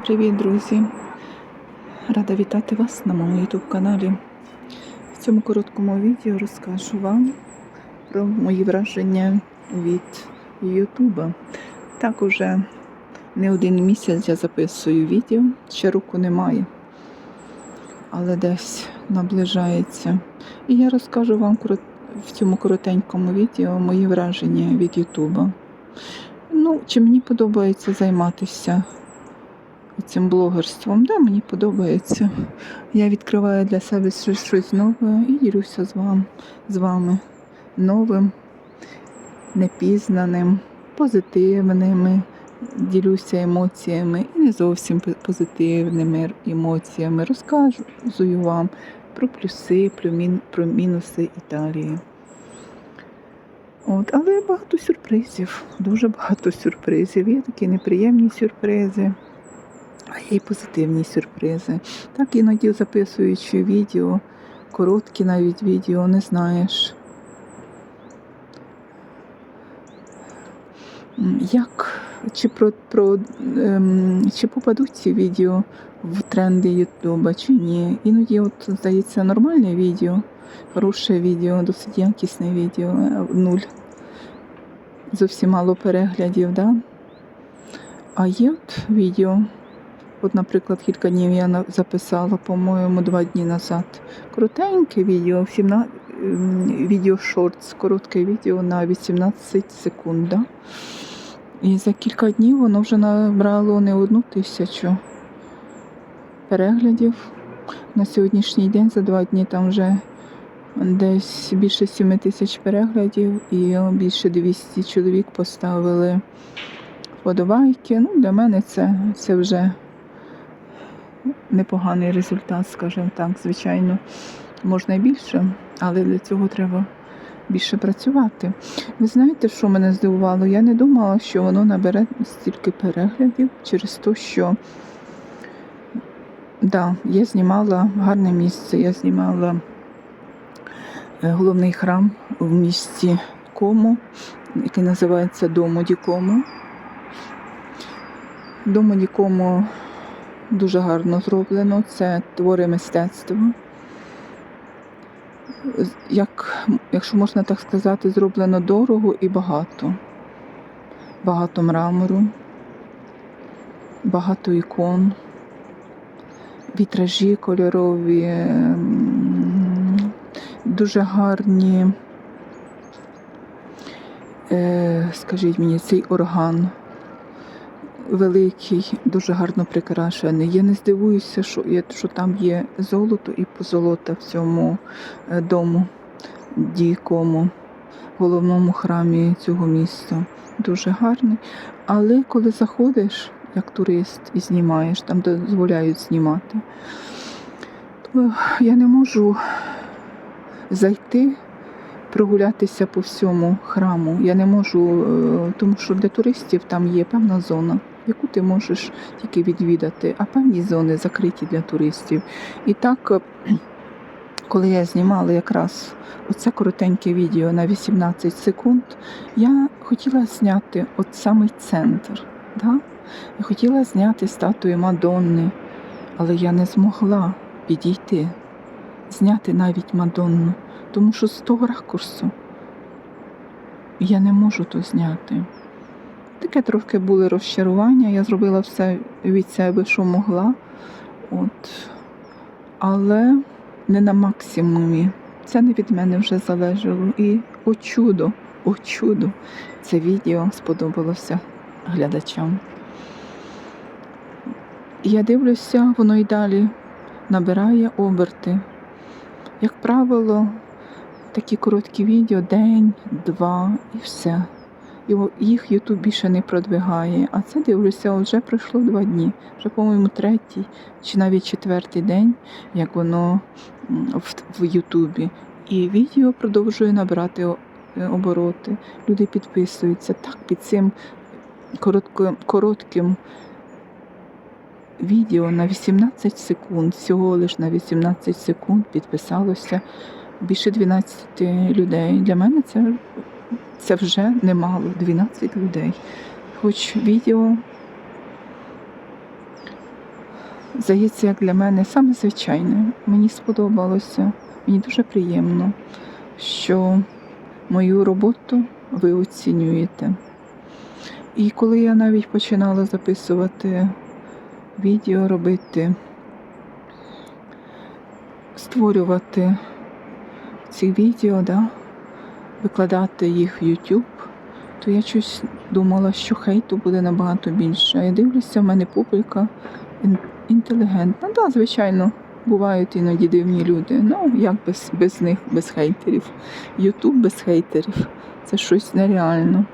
Привіт, друзі! Рада вітати вас на моєму YouTube каналі. В цьому короткому відео розкажу вам про мої враження від YouTube. Так уже не один місяць я записую відео, ще року немає, але десь наближається. І я розкажу вам в цьому коротенькому відео мої враження від YouTube. Ну, чи мені подобається займатися цим блогерством. Да, мені подобається. Я відкриваю для себе щось, щось нове і ділюся з, вам, з вами новим, непізнаним, позитивними. Ділюся емоціями і не зовсім позитивними емоціями. Розказую вам про плюси, про, мін, про мінуси Італії. От, але багато сюрпризів, дуже багато сюрпризів. Є такі неприємні сюрпризи. Й позитивні сюрпризи. Так іноді записуючи відео, короткі навіть відео, не знаєш. Як чи про, про ем, чи попадуть ці відео в тренди Ютуба, чи ні. Іноді, от, здається, нормальне відео, хороше відео, досить якісне відео, а нуль. Зовсім мало переглядів, да? А є от відео. От, наприклад, кілька днів я записала, по-моєму, два дні назад. Коротеньке відео, 17, ем, відео шортс, коротке відео на 18 секунд. І за кілька днів воно вже набрало не одну тисячу переглядів. На сьогоднішній день за два дні там вже десь більше 7 тисяч переглядів і більше 200 чоловік поставили вподобайки. Ну, для мене це, це вже непоганий результат, скажімо так. Звичайно, можна і більше, але для цього треба більше працювати. Ви знаєте, що мене здивувало? Я не думала, що воно набере стільки переглядів через те, що да, я знімала гарне місце, я знімала е, головний храм в місті Кому, який називається Дому Дікому. Дому Дікому дуже гарно зроблено. Це твори мистецтва. Як, якщо можна так сказати, зроблено дорого і багато. Багато мрамору, багато ікон, вітражі кольорові, ем, дуже гарні. Е, скажіть мені, цей орган великий, дуже гарно прикрашений. Я не здивуюся, що, що там є золото і позолота в цьому е, дому дійкому, головному храмі цього міста. Дуже гарний. Але коли заходиш як турист і знімаєш, там дозволяють знімати, то я не можу зайти. Прогулятися по всьому храму. Я не можу, е, тому що для туристів там є певна зона, яку ти можеш тільки відвідати, а певні зони закриті для туристів. І так, е, коли я знімала якраз оце коротеньке відео на 18 секунд, я хотіла зняти от самий центр. Да? Я хотіла зняти статую Мадонни, але я не змогла підійти, зняти навіть Мадонну, тому що з того ракурсу я не можу то зняти. Таке трохи були розчарування. Я зробила все від себе, що могла. От. Але не на максимумі. Це не від мене вже залежало. І о чудо, о чудо, це відео сподобалося глядачам. Я дивлюся, воно і далі набирає оберти. Як правило, такі короткі відео день, два і все. І їх Ютуб більше не продвигає. А це дивлюся, вже пройшло два дні. Вже, по-моєму, третій чи навіть четвертий день, як воно в, Ютубі. І відео продовжує набирати е, обороти. Люди підписуються. Так під цим коротко, коротким відео на 18 секунд, всього лиш на 18 секунд підписалося більше 12 людей. Для мене це, це вже немало, 12 людей. Хоч відео здається, як для мене саме звичайне. Мені сподобалося, мені дуже приємно, що мою роботу ви оцінюєте. І коли я навіть починала записувати відео, робити, створювати ці відео, да, викладати їх в YouTube, то я щось думала, що хейту буде набагато більше. А я дивлюся, в мене публіка інтелігентна. Так, да, звичайно, бувають іноді дивні люди. Ну, як без, без них, без хейтерів. Ютуб без хейтерів. Це щось нереально.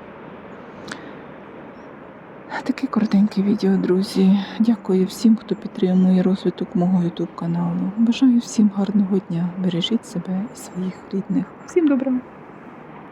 Таке коротеньке відео, друзі. Дякую всім, хто підтримує розвиток мого YouTube каналу. Бажаю всім гарного дня. Бережіть себе і своїх рідних. Всім доброго!